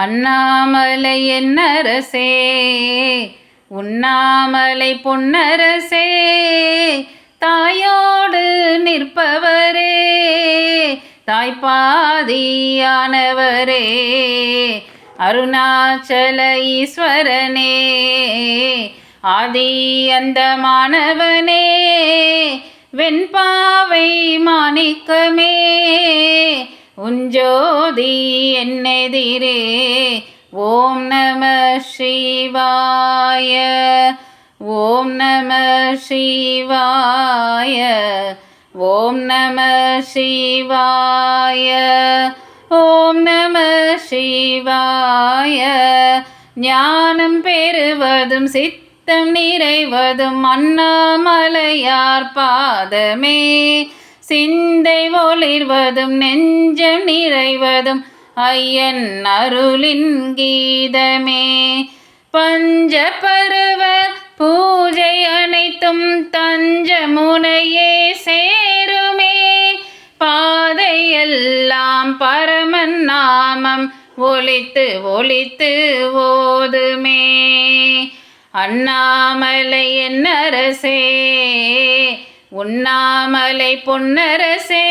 அண்ணாமலை என்னரசே உண்ணாமலை பொன்னரசே தாயோடு நிற்பவரே தாய்ப்பாதியானவரே அருணாச்சல ஈஸ்வரனே ஆதி அந்த மாணவனே வெண்பாவை மாணிக்கமே உஞ்சோதி என்னெதிரே ஓம் நம சிவாய ஓம் நம சிவாய ஓம் நம சிவாய ஓம் நம சிவாய. ஞானம் பெறுவதும் சித்தம் நிறைவதும் அண்ணாமலையார் பாதமே. சிந்தை ஒளிர்வதும் நெஞ்சம் நிறைவதும் ஐயன் அருளின் கீதமே. பஞ்ச பருவ பூஜை அனைத்தும் தஞ்ச முனையே சேருமே. பாதையெல்லாம் பரமன் நாமம் ஒளித்து ஒளித்து ஓதுமே. அண்ணாமலை என்னரசே உண்ணாமலை பொன்னரசே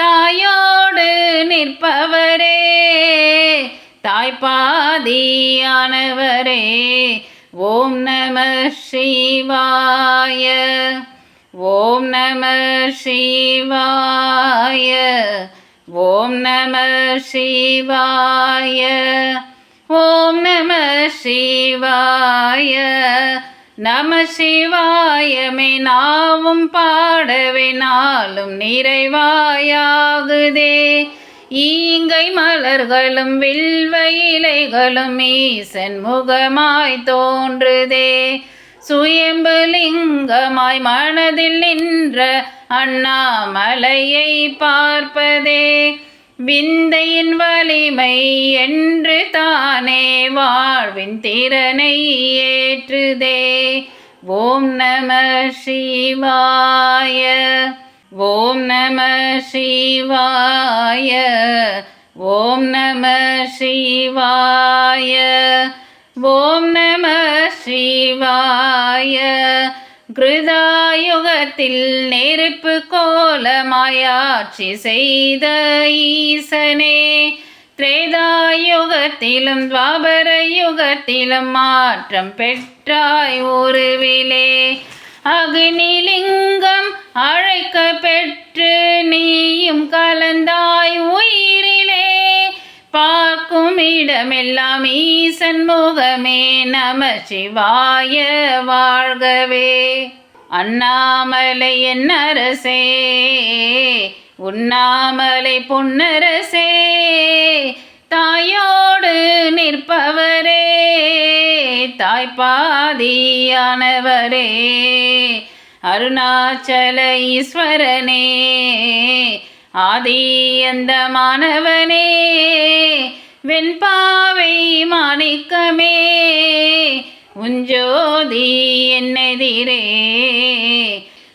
தாயோடு நிற்பவரே தாய்ப்பாதியானவரே ஓம் நம சிவாய ஓம் நம சிவாய ஓம் நம சிவாய ஓம் நம சிவாய. நம சிவாயமே நாவும் பாடவே நாளும் நிறைவாயாகுதே ஈங்கை மலர்களும் வில்வ இலைகளும் ஈசன் முகமாய் தோன்றுதே. சுயம்பு லிங்கமாய் மனதில் நின்ற அண்ணாமலையை பார்ப்பதே. விந்தையின் வலிமை என்று தானே வாழ்வின் திறனை ஏற்றுதே. ஓம் நம சிவாய. ஓம் நம சிவாய. ஓம் நம சிவாய. ஓம் நம சிவாய. கிருதாயுகத்தில் நெருப்பு கோலமாயாட்சி செய்த ஈசனே. திரேதாயுகத்திலும் துவாபர யுகத்திலும் மாற்றம் பெற்றாய் உருவிலே அக்னிலிங்கம் அழைக்க பெற்று நீயும் கலந்தாய் உயிரிலே. பார்க்கும் இடமெல்லாம் ஈசன் முகமே நம சிவாய வாழ்கவே. அண்ணாமலை என்னரசே உண்ணாமலை பொன்னரசே தாயோடு நிற்பவரே தாய்ப்பாதியானவரே அருணாச்சல ஈஸ்வரனே ஆதி அந்த வெண்பாவை மாணிக்கமே உஞ்சோதி என்னெதிரே